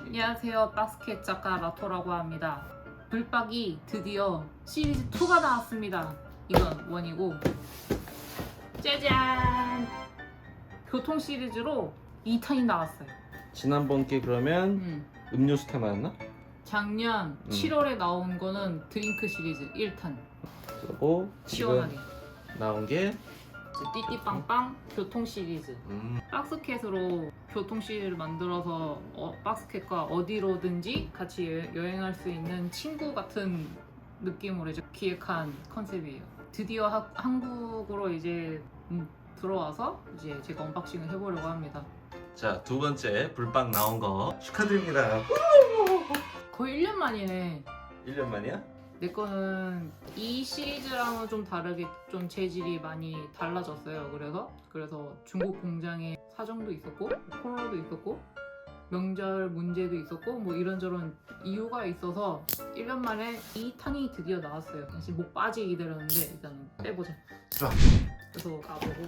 안녕하세요. 박스켓 작가 라토라고 합니다. 불박이 드디어 시리즈 2가 나왔습니다. 이건 원이고 짜잔! 교통 시리즈로 2탄이 나왔어요. 지난번 게 그러면 음. 음료수 테마였나? 작년 음. 7월에 나온 거는 드링크 시리즈 1탄. 그리고 시원하게. 나온 게 이제 띠띠빵빵 교통 시리즈. 음, 박스켓으로 교통 시리즈를 만들어서 어, 박스켓과 어디로든지 같이 여- 여행할 수 있는 친구 같은 느낌으로 이제 기획한 컨셉이에요. 드디어 하- 한국으로 이제 음, 들어와서 이제 제가 언박싱을 해보려고 합니다. 자, 두 번째 불빵 나온 거 축하드립니다. 거의 1년 만이네. 1년 만이야? 내 거는 이 시리즈랑은 좀 다르게 좀 재질이 많이 달라졌어요. 그래서 그래서 중국 공장에 사정도 있었고 코로나도 있었고 명절 문제도 있었고 뭐 이런저런 이유가 있어서 1년 만에 이 탄이 드디어 나왔어요. 사실 목 빠지게 기다렸는데 일단 빼보자. 좋아. 그래서 까보고.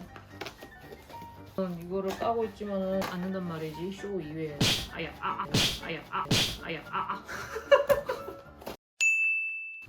저는 이거를 까고 있지만은 않는단 말이지 쇼 이외에 아야 아아 아야 아 아야 아아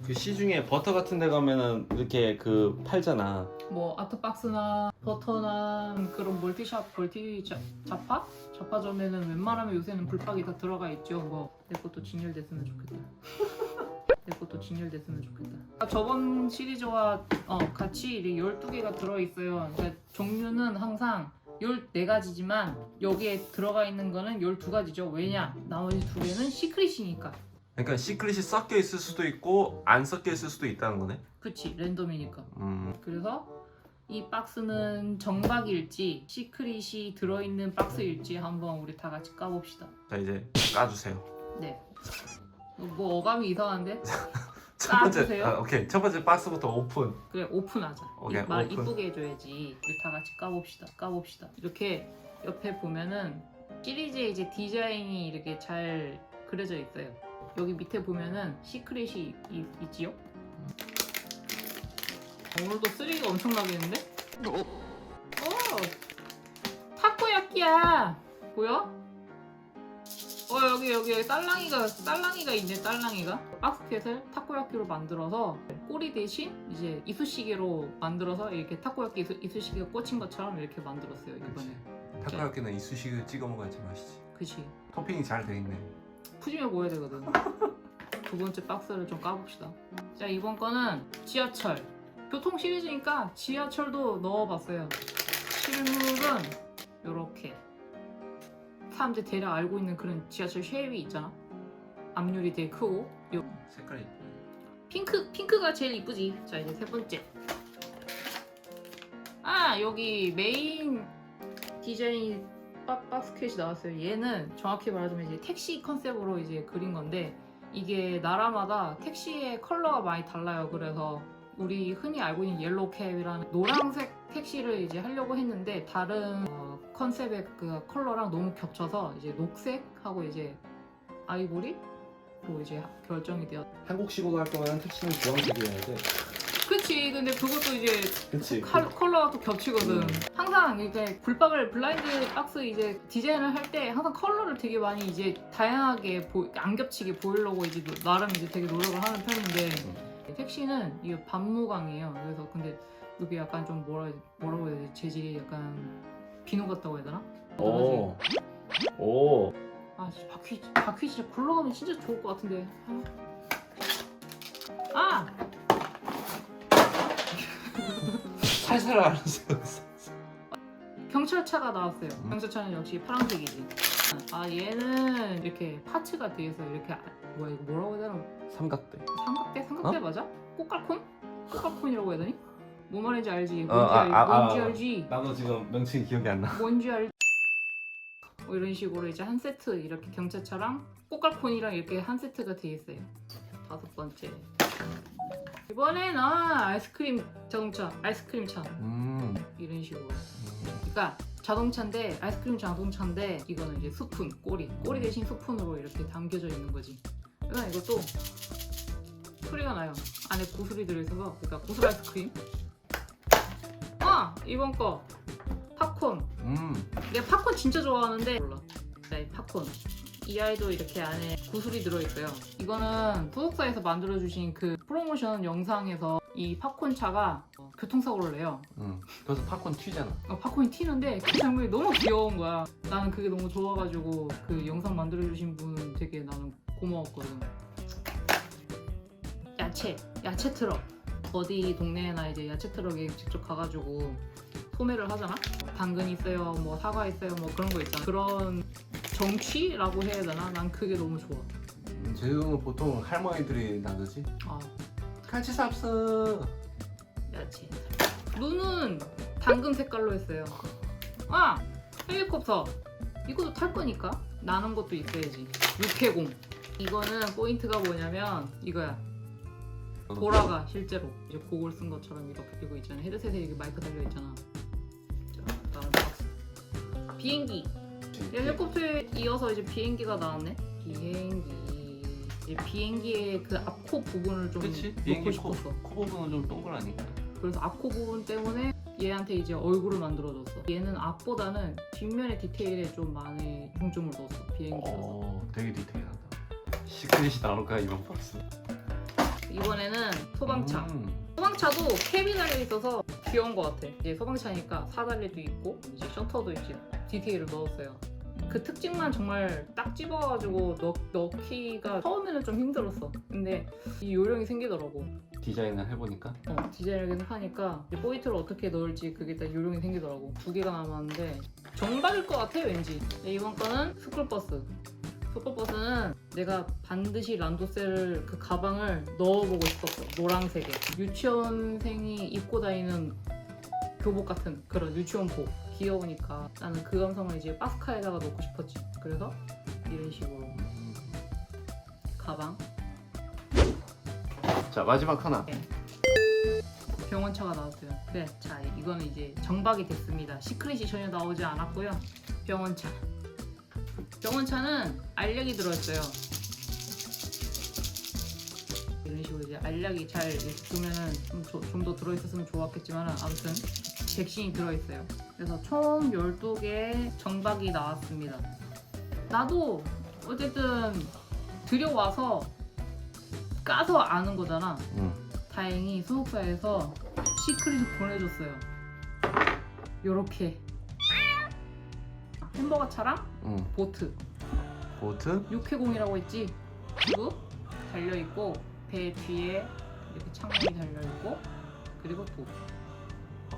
그 시중에 버터 같은 데 가면은 이렇게 그 팔잖아. 뭐 아트박스나 버터나 그런 멀티샵 멀티 자- 자파 자파점에는 웬만하면 요새는 불박이 다 들어가 있죠. 뭐내 것도 진열됐으면 좋겠다. 내 것도 진열됐으면 좋겠다. 아, 저번 시리즈와 어, 같이 이제 12개가 들어있어요. 그러니까 종류는 항상 14가지지만 여기에 들어가 있는 거는 12가지죠. 왜냐? 나머지 두 개는 시크릿이니까. 그러니까 시크릿이 섞여 있을 수도 있고 안 섞여 있을 수도 있다는 거네. 그치, 랜덤이니까. 음, 그래서 이 박스는 정박일지 시크릿이 들어있는 박스일지 한번 우리 다 같이 까봅시다. 자 이제 까주세요. 네. 뭐 어감이 이상한데? 첫 번째, 까주세요. 아, 오케이 첫 번째 박스부터 오픈. 그래 오픈하자. 오케이, 이- 말 오픈. 이쁘게 해줘야지. 우리 다 같이 까봅시다. 까봅시다. 이렇게 옆에 보면은 시리즈의 이제 디자인이 이렇게 잘 그려져 있어요. 여기 밑에 보면은 시크릿이 이- 있지요? 오늘도 쓰레기가 엄청 나겠는데? 어! 타코야끼야! 보여? 어 여기 여기 딸랑이가 딸랑이가 있네 딸랑이가. 박스켓을 타코야끼로 만들어서 꼬리 대신 이제 이쑤시개로 만들어서 이렇게 타코야끼 이쑤, 이쑤시개가 꽂힌 것처럼 이렇게 만들었어요 이번에. 타코야끼는 이쑤시개 찍어 먹어야지 맛있지. 그치. 토핑이 잘 돼 있네. 푸짐해 보여야 되거든. 두 번째 박스를 좀 까봅시다. 자 이번 거는 지하철. 교통 시리즈니까 지하철도 넣어봤어요. 실물은 이렇게 사람들이 대략 알고 있는 그런 지하철 쉐입이 있잖아 앞률이 되게 크고 요 색깔이 이쁘네. 핑크 핑크가 제일 이쁘지. 자 이제 세 번째. 아 여기 메인 디자인 박, 박스켓이 나왔어요. 얘는 정확히 말하자면 이제 택시 컨셉으로 이제 그린 건데 이게 나라마다 택시의 컬러가 많이 달라요. 그래서 우리 흔히 알고 있는 옐로우 캡이라는 노란색 택시를 이제 하려고 했는데 다른 어, 컨셉의 그 컬러랑 너무 겹쳐서 이제 녹색하고 이제 아이보리로 이제 결정이 되었. 한국식으로 할 거면 주황색이어야 돼. 그치 근데 그것도 이제 그렇지. 칼, 컬러가 또 겹치거든 음. 항상 이제 불박을 블라인드 박스 이제 디자인을 할 때 항상 컬러를 되게 많이 이제 다양하게 보, 안 겹치게 보이려고 이제 노- 나름 이제 되게 노력을 하는 편인데 택시는 이게 반무광이에요 그래서 근데 이게 약간 좀 뭐라 뭐라고 해야 되지 재질이 약간 비누 같다고 해야 되나? 오. 오. 아 진짜 바퀴 바퀴 진짜 굴러가면 진짜 좋을 것 같은데 아 살살 알았어. 경찰차가 나왔어요. 음. 경찰차는 역시 파란색이지. 아 얘는 이렇게 파츠가 돼 있어. 이렇게 아- 뭐야 이거 뭐라고 해야 되나? 삼각대. 삼각대? 삼각대 어? 맞아? 꽃갈콘? 꽃갈콘이라고 해야 되니? 뭐 말인지 알지? 뭔지, 어, 아, 알, 아, 아, 뭔지 아. 알지? 나도 지금 명칭이 기억이 안 나. 뭔지 알지? 뭐 이런 식으로 이제 한 세트 이렇게 경찰차랑 꽃갈콘이랑 이렇게 한 세트가 돼 있어요. 다섯 번째. 이번에는 아이스크림 자동차, 아이스크림 차 음. 이런 식으로. 그러니까 자동차인데 아이스크림 자동차인데 이거는 이제 스푼 꼬리 꼬리 대신 스푼으로 이렇게 담겨져 있는 거지. 그래서 이것도 소리가 나요. 안에 구슬이 들어있어서 그러니까 구슬 아이스크림. 아 이번 거 팝콘. 음. 내가 팝콘 진짜 좋아하는데 몰라. 네, 팝콘. 이 아이도 이렇게 안에 구슬이 들어있어요. 이거는 소속사에서 만들어주신 그 프로모션 영상에서 이 팝콘 차가 어, 교통사고를 내요. 음. 그래서 팝콘 튀잖아. 어, 팝콘이 튀는데 그 장면이 너무 귀여운 거야. 나는 그게 너무 좋아가지고 그 영상 만들어주신 분 되게 나는 고마웠거든. 야채, 야채 트럭. 어디 동네나 이제 야채 트럭에 직접 가가지고 소매를 하잖아. 당근 있어요, 뭐 사과 있어요, 뭐 그런 거 있잖아. 그런 정취라고 해야 되나? 난 그게 너무 좋아. 음, 제주도는 보통 할머니들이 나누지. 아, 같이 삽서. 야채. 눈은 당근 색깔로 했어요. 아 헬리콥터. 이것도 탈 거니까 나는 것도 있어야지. 육해공. 이거는 포인트가 뭐냐면 이거야. 보라가 실제로 이제 곡을 쓴 것처럼 이렇게 이거 있잖아. 헤드셋에 이렇게 마이크 달려 있잖아. 자, 다음 박스. 비행기. 이 헬리콥터에 이어서 이제 비행기가 나왔네. 비행기. 이 비행기의 그 앞코 부분을 좀 그치? 넣고 비행기 코, 싶었어. 코 부분은 좀 동그라니까. 그래서 앞코 부분 때문에 얘한테 이제 얼굴을 만들어줬어. 얘는 앞보다는 뒷면의 디테일에 좀 많이 중점을 뒀어. 비행기라서. 어, 되게 디테일하다. 시크릿이 나올까 이번 박스. 이번에는 소방차. 음. 소방차도 캡이 달려 있어서 귀여운 것 같아. 이제 소방차니까 사다리도 있고 이제 셔터도 이제 디테일을 넣었어요. 그 특징만 정말 딱 집어가지고 넣, 넣기가 처음에는 좀 힘들었어. 근데 이 요령이 생기더라고. 디자인을 해보니까 어, 디자인을 계속 하니까 이제 포인트를 어떻게 넣을지 그게 딱 요령이 생기더라고. 두 개가 남았는데 정박일 것 같아 왠지. 네, 이번 거는 스쿨버스. 스쿨버스는 내가 반드시 란도셀을 그 가방을 넣어보고 싶었어. 노란색에. 유치원생이 입고 다니는 교복 같은 그런 유치원복. 귀여우니까 나는 그 감성을 이제 바스카에다가 넣고 싶었지. 그래서 이런 식으로 음. 가방. 자 마지막 하나 병원차가 나왔어요. 그래, 자 이거는 이제 정박이 됐습니다. 시크릿이 전혀 나오지 않았고요. 병원차. 병원차는 알약이 들어있어요. 이런 식으로 이제 알약이 잘 두면은 좀 더 들어있었으면 좋았겠지만 아무튼 백신이 들어있어요. 그래서 총 12개의 정박이 나왔습니다. 나도 어쨌든 들여와서 까서 아는 거잖아. 음. 다행히 소속사에서 시크릿을 보내줬어요. 요렇게 햄버거 차랑 음. 보트 보트 육해공이라고 했지. 그리고 달려 있고 배 뒤에 이렇게 창문이 달려 있고 그리고 또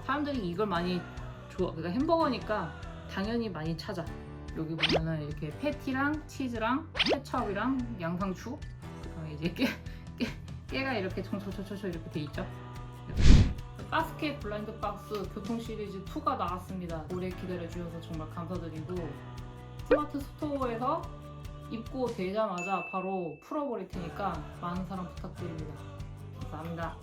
사람들이 이걸 많이 좋아. 그러니까 햄버거니까 당연히 많이 찾아. 여기 보면은 이렇게 패티랑 치즈랑 케첩이랑 양상추 그다음에 이제 깨, 깨 깨가 이렇게 청초초초초 이렇게 돼 있죠. 바스켓 블라인드 박스 교통 시리즈 2가 나왔습니다. 오래 기다려 주셔서 정말 감사드리고 스마트 스토어에서 입고 되자마자 바로 풀어버릴 테니까 많은 사랑 부탁드립니다. 감사합니다.